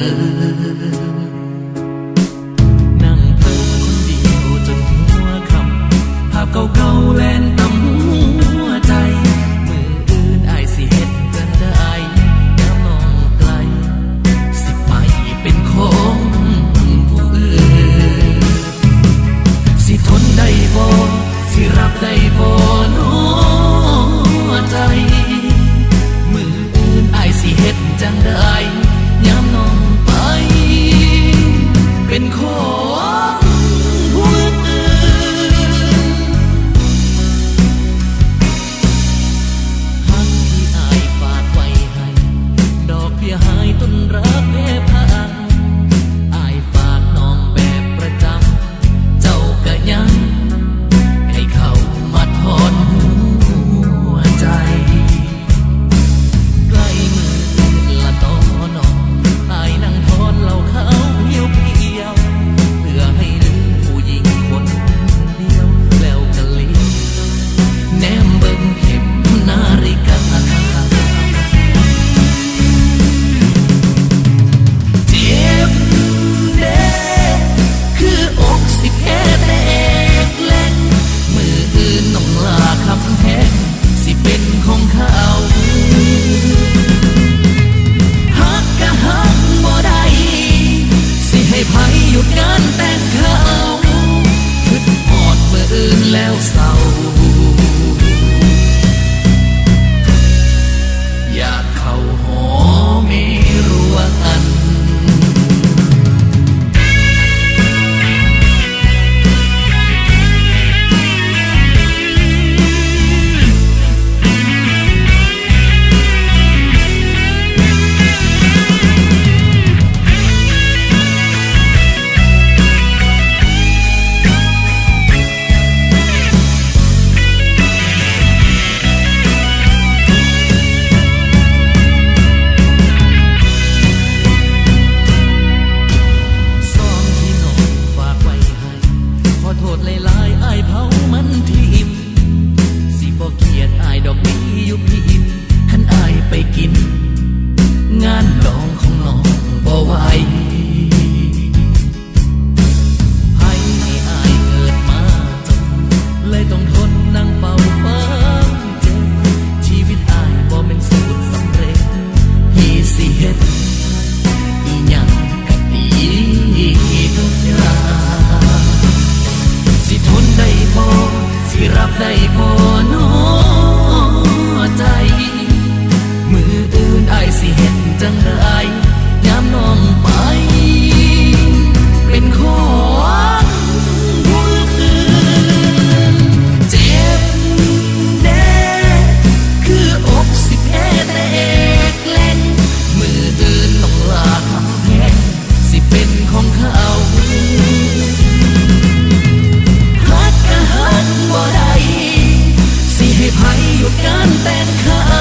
ค์ เป็นของเขา พอมืออื่นไอสิเห็นจังไดยามน้องไป เป็นของผู้อื่นเจ็บแน่คือ อกสิแพ้แตกแหลงมืออื่นต้งลาคำแพงสิเป็นของเขา what สิให้ไผหยุดการแต่งขา